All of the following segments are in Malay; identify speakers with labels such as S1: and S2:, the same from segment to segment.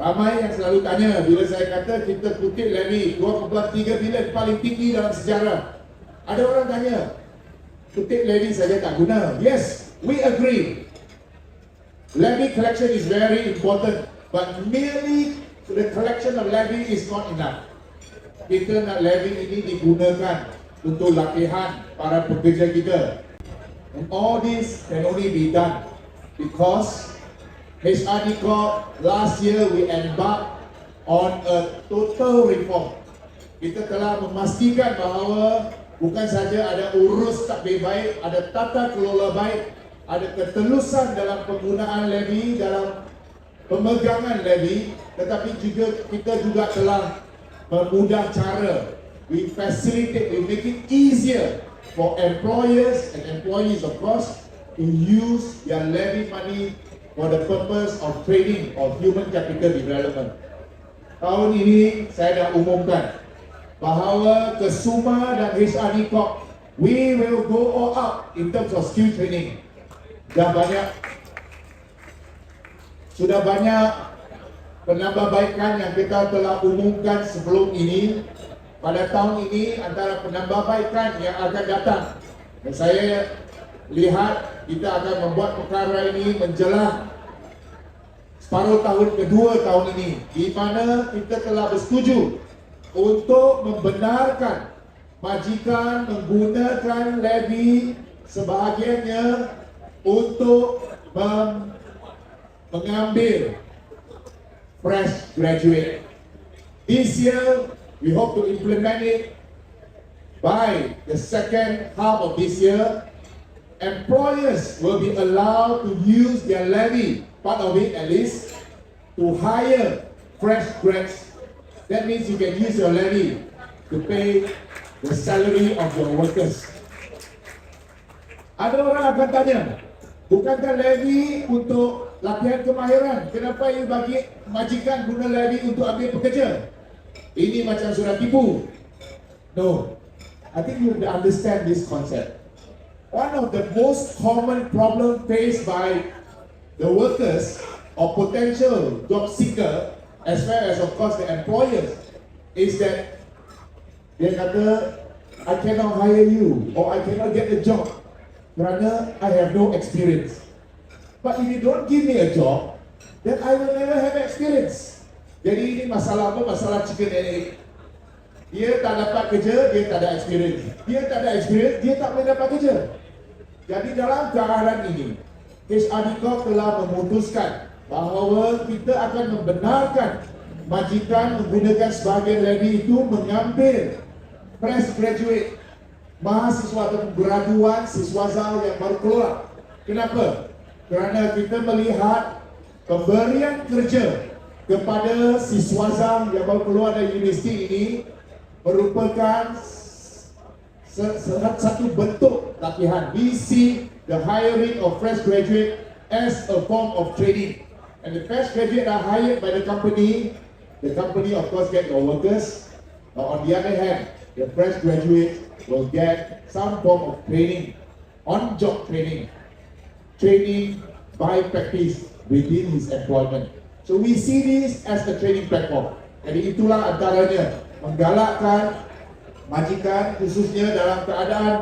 S1: Ramai yang selalu tanya bila saya kata kita kutip levy 2.3 bilion paling tinggi dalam sejarah. Ada orang tanya, kutip levy saja tak guna. Yes, we agree. Levy collection is very important, but merely the collection of levy is not enough. Kita nak levy ini digunakan untuk latihan para pekerja kita. And all this can only be done because HRD Corp last year we embarked on a total reform. Kita telah memastikan bahawa bukan saja ada urus takbir baik, ada tata kelola baik, ada ketelusan dalam penggunaan levy, dalam pemegangan levy, tetapi juga kita juga telah memudah cara. We facilitate, we make it easier for employers and employees of course to use their levy money for the purpose of training of human capital development. Tahun ini saya dah umumkan bahawa Kesuma dan HRD Corp we will go all out in terms of skill training. Dah banyak sudah banyak penambahbaikan yang kita telah umumkan sebelum ini pada tahun ini antara penambahbaikan yang akan datang dan saya lihat kita akan membuat perkara ini menjelang separuh tahun kedua tahun ini di mana kita telah bersetuju untuk membenarkan majikan menggunakan levy sebahagiannya untuk mengambil fresh graduate. This year, we hope to implement it by the second half of this year. Employers will be allowed to use their levy, part of it at least, to hire fresh grads. That means you can use your levy to pay the salary of your workers. Ada orang akan tanya, bukankah levy untuk latihan kemahiran? Kenapa you bagi majikan guna levy untuk ambil pekerja? Ini macam surat tipu. No. I think you understand this concept. One of the most common problems faced by the workers or potential job seeker as well as of course the employers is that dia kata I cannot hire you or I cannot get a job kerana I have no experience. But if you don't give me a job, then I will never have experience. Jadi ini masalah apa? Masalah chicken and egg. Dia tak dapat kerja, dia tak ada experience. Dia tak ada experience, dia tak boleh dapat kerja. Jadi dalam keadaan ini, HRD Corp telah memutuskan bahawa kita akan membenarkan majikan menggunakan sebahagian levy itu mengambil fresh graduate mahasiswa atau graduan siswaza yang baru keluar. Kenapa? Kerana kita melihat pemberian kerja kepada siswaza yang baru keluar dari universiti ini merupakan se- se- satu bentuk latihan. We see the hiring of fresh graduate as a form of training. And the fresh graduate are hired by the company. The company of course get your workers. But on the other hand, the fresh graduate will get some form of training, on-job training, training by practice within his employment. So we see this as a training platform. Jadi itulah antaranya menggalakkan majikan khususnya dalam keadaan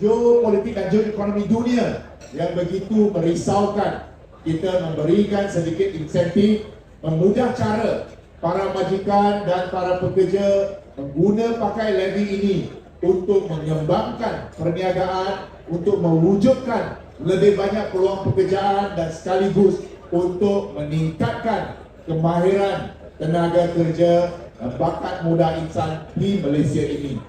S1: geopolitik dan geoekonomi dunia yang begitu merisaukan. Kita memberikan sedikit insentif memudah cara para majikan dan para pekerja mengguna pakai levy ini untuk mengembangkan perniagaan untuk mewujudkan lebih banyak peluang pekerjaan dan sekaligus untuk meningkatkan kemahiran tenaga kerja bakat muda insan di Malaysia ini.